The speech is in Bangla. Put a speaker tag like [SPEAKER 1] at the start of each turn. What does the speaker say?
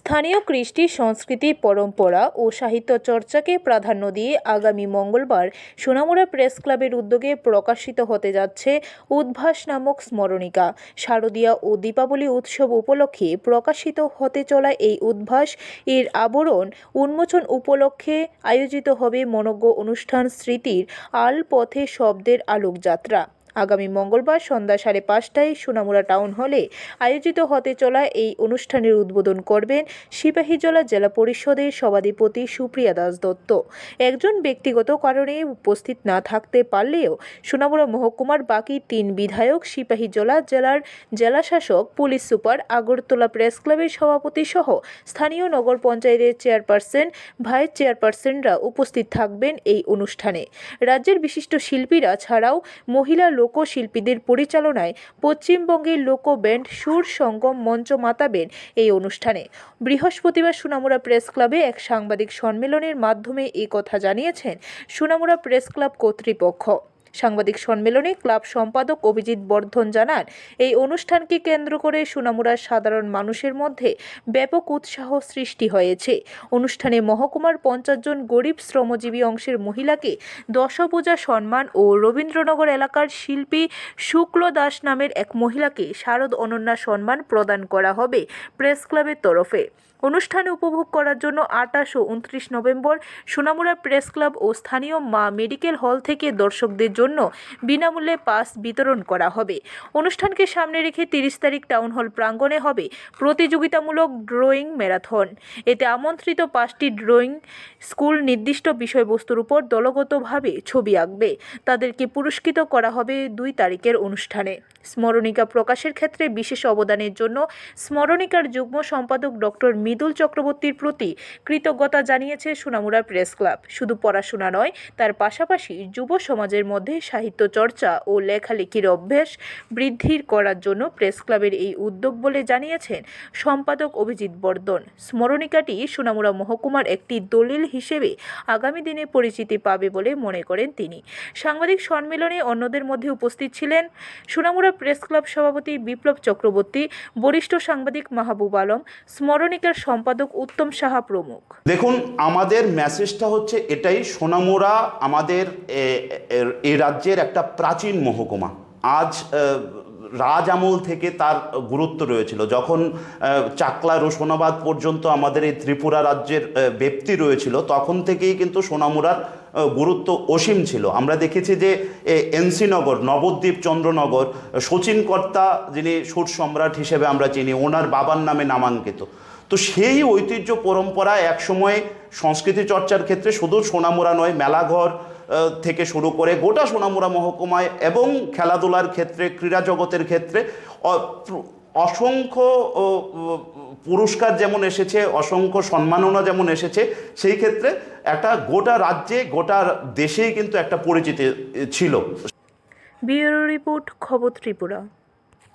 [SPEAKER 1] স্থানীয় কৃষ্টি সংস্কৃতি পরম্পরা ও সাহিত্য চর্চাকে প্রাধান্য দিয়ে আগামী মঙ্গলবার সোনামুড়া প্রেস ক্লাবের উদ্যোগে প্রকাশিত হতে যাচ্ছে উদ্ভাস নামক স্মরণিকা শারদীয়া ও দীপাবলি উৎসব উপলক্ষে প্রকাশিত হতে চলা এই উদ্ভাস এর আবরণ উন্মোচন উপলক্ষে আয়োজিত হবে মনজ্ঞ অনুষ্ঠান স্মৃতির আল পথে শব্দের আলোকযাত্রা আগামী মঙ্গলবার সন্ধ্যা সাড়ে পাঁচটায় সোনামুড়া টাউন হলে আয়োজিত হতে চলা এই অনুষ্ঠানের উদ্বোধন করবেন সিপাহীজলা জেলা পরিষদের সভাধিপতি সুপ্রিয়া দাস দত্ত একজন ব্যক্তিগত কারণে উপস্থিত না থাকতে পারলেও সোনামুড়া মহকুমার বাকি তিন বিধায়ক সিপাহীজলা জেলার জেলাশাসক পুলিশ সুপার আগরতলা প্রেস ক্লাবের সভাপতি সহ স্থানীয় নগর পঞ্চায়েতের চেয়ারপারসন ভাইস চেয়ারপারসনরা উপস্থিত থাকবেন এই অনুষ্ঠানে রাজ্যের বিশিষ্ট শিল্পীরা ছাড়াও মহিলা লোক লোকশিল্পীদের পরিচালনায় পশ্চিমবঙ্গের লোক ব্যান্ড সুর সঙ্গম মঞ্চ মাতাবেন এই অনুষ্ঠানে বৃহস্পতিবার সুনামুরা প্রেস ক্লাবে এক সাংবাদিক সম্মেলনের মাধ্যমে এই কথা জানিয়েছেন সুনামুরা প্রেস ক্লাব কর্তৃপক্ষ সাংবাদিক সম্মেলনে ক্লাব সম্পাদক অভিজিৎ বর্ধন জানান এই অনুষ্ঠানকে কেন্দ্র করে সোনামুড়ার সাধারণ মানুষের মধ্যে ব্যাপক উৎসাহ সৃষ্টি হয়েছে অনুষ্ঠানে মহকুমার পঞ্চাশ জন গরিব শ্রমজীবী অংশের মহিলাকে দশপূজা সম্মান ও রবীন্দ্রনগর এলাকার শিল্পী শুক্ল দাস নামের এক মহিলাকে শারদ অনন্যা সম্মান প্রদান করা হবে প্রেস ক্লাবের তরফে অনুষ্ঠান উপভোগ করার জন্য আটাশ ও উনত্রিশ নভেম্বর সোনামুড়া প্রেস ক্লাব ও স্থানীয় মা মেডিকেল হল থেকে দর্শকদের জন্য বিনামূল্যে পাস বিতরণ করা হবে অনুষ্ঠানকে সামনে রেখে তিরিশ তারিখ টাউন হল প্রাঙ্গণে হবে প্রতিযোগিতামূলক ড্রয়িং ম্যারাথন এতে আমন্ত্রিত পাঁচটি ড্রয়িং স্কুল নির্দিষ্ট বিষয়বস্তুর উপর দলগতভাবে ছবি আঁকবে তাদেরকে পুরস্কৃত করা হবে দুই তারিখের অনুষ্ঠানে স্মরণিকা প্রকাশের ক্ষেত্রে বিশেষ অবদানের জন্য স্মরণিকার যুগ্ম সম্পাদক ডক্টর মৃদুল চক্রবর্তীর প্রতি কৃতজ্ঞতা জানিয়েছে সোনামুড়া প্রেস ক্লাব শুধু পড়াশোনা নয় তার পাশাপাশি যুব সমাজের মধ্যে মধ্যে সাহিত্য চর্চা ও লেখালেখির অভ্যেস বৃদ্ধির করার জন্য প্রেস ক্লাবের এই উদ্যোগ বলে জানিয়েছেন সম্পাদক অভিজিৎ বর্ধন স্মরণিকাটি সোনামুড়া মহকুমার একটি দলিল হিসেবে আগামী দিনে পরিচিতি পাবে বলে মনে করেন তিনি সাংবাদিক সম্মেলনে অন্যদের মধ্যে উপস্থিত ছিলেন সোনামুড়া প্রেস ক্লাব সভাপতি বিপ্লব চক্রবর্তী বরিষ্ঠ সাংবাদিক মাহবুব আলম স্মরণিকার সম্পাদক উত্তম সাহা প্রমুখ
[SPEAKER 2] দেখুন আমাদের মেসেজটা হচ্ছে এটাই সোনামুড়া আমাদের এ রাজ্যের একটা প্রাচীন মহকুমা আজ রাজ আমল থেকে তার গুরুত্ব রয়েছিল যখন চাকলা রোশনাবাদ পর্যন্ত আমাদের এই ত্রিপুরা রাজ্যের ব্যক্তি রয়েছিল তখন থেকেই কিন্তু সোনামুরার গুরুত্ব অসীম ছিল আমরা দেখেছি যে এনসিনগর নবদ্বীপ চন্দ্রনগর শচীনকর্তা যিনি সুর সম্রাট হিসেবে আমরা চিনি ওনার বাবার নামে নামাঙ্কিত তো সেই ঐতিহ্য পরম্পরা একসময় সংস্কৃতি চর্চার ক্ষেত্রে শুধু সোনামুরা নয় মেলাঘর থেকে শুরু করে গোটা সোনামুরা মহকুমায় এবং খেলাধুলার ক্ষেত্রে ক্রীড়া জগতের ক্ষেত্রে অসংখ্য পুরস্কার যেমন এসেছে অসংখ্য সম্মাননা যেমন এসেছে সেই ক্ষেত্রে একটা গোটা রাজ্যে গোটা দেশেই কিন্তু একটা পরিচিতি ছিল
[SPEAKER 1] বিউরো রিপোর্ট খবর ত্রিপুরা